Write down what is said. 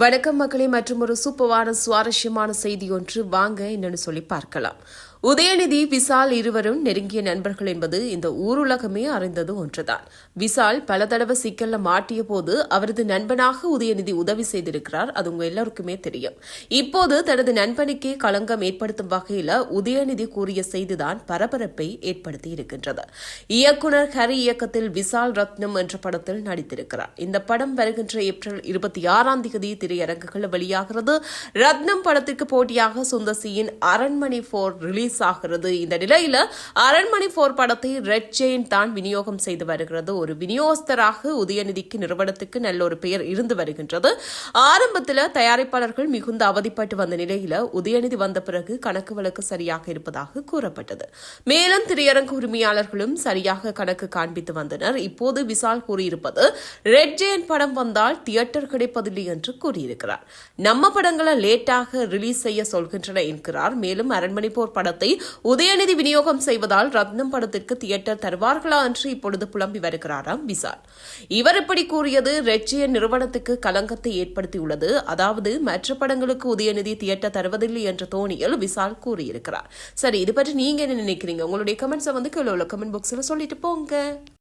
வணக்கம் மக்களே மற்றும் ஒரு சூப்பரான சுவாரஸ்யமான செய்தி ஒன்று வாங்க என்னன்னு சொல்லி பார்க்கலாம். உதயநிதி விசால் இருவரும் நெருங்கிய நண்பர்கள் என்பது இந்த ஊருலகமே அறிந்தது ஒன்றுதான். விசால் பல தடவை சிக்கல்ல மாட்டிய போது அவரது நண்பனாக உதயநிதி உதவி செய்திருக்கிறார். அது உங்க எல்லாருக்குமே தெரியும். இப்போது தனது நண்பனுக்கே களங்கம் ஏற்படுத்தும் வகையில உதயநிதி கூறிய செய்திதான் பரபரப்பை ஏற்படுத்தி இருக்கின்றது. இயக்குனர் ஹரி இயக்கத்தில் விசால் ரத்னம் என்ற படத்தில் நடித்திருக்கிறார். இந்த படம் வருகின்ற ஏப்ரல் இருபத்தி ஆறாம் தேதி திரையரங்குகள் வெளியாகிறது. ரத்னம் படத்திற்கு போட்டியாக சுந்தசியின் அரண்மனை போர் ரிலீஸ் ரிலீஸ் ஆகிறது. இந்த நிலையில அரண்மனை போர் படத்தை ரெட் ஜெயின் தான் விநியோகம் செய்து வருகிறது. ஒரு விநியோகஸ்தராக உதயநிதிக்கு நிறுவனத்துக்கு நல்ல ஒரு பெயர் இருந்து வருகின்றது. ஆரம்பத்தில் தயாரிப்பாளர்கள் மிகுந்த அவதிப்பட்டு வந்த நிலையில உதயநிதி வந்த பிறகு கணக்கு வழக்கு சரியாக இருப்பதாக கூறப்பட்டது. மேலும் திரையரங்கு உரிமையாளர்களும் சரியாக கணக்கு காண்பித்து வந்தனர். இப்போது விசால் கூறியிருப்பது ரெட் ஜெயின் படம் வந்தால் தியேட்டர் கிடைப்பதில்லை என்று கூறியிருக்கிறார். நம்ம படங்களை லேட்டாக ரிலீஸ் செய்ய சொல்கின்றன என்கிறார். மேலும் அரண்மனை போர் படத்தை உதயநிதி விநியோகம் செய்வதால் ரத்னம் படத்திற்கு தியேட்டர் தருவார்களா என்று இப்பொழுது புலம்பி வருகிறாராம் விசால். இவர் இப்படி கூறியது ரெட்சிய நிறுவனத்துக்கு கலங்கத்தை ஏற்படுத்தியுள்ளது. அதாவது மற்ற படங்களுக்கு உதயநிதி தியேட்டர் தருவதில்லை என்ற தோணியில் விசால் கூறியிருக்கிறார். சரி இது பற்றி நீங்க என்ன நினைக்கிறீங்க? உங்களுடைய கமெண்ட்ஸை வந்து கீழே உள்ள கமெண்ட் பாக்ஸில் சொல்லிட்டு போங்க.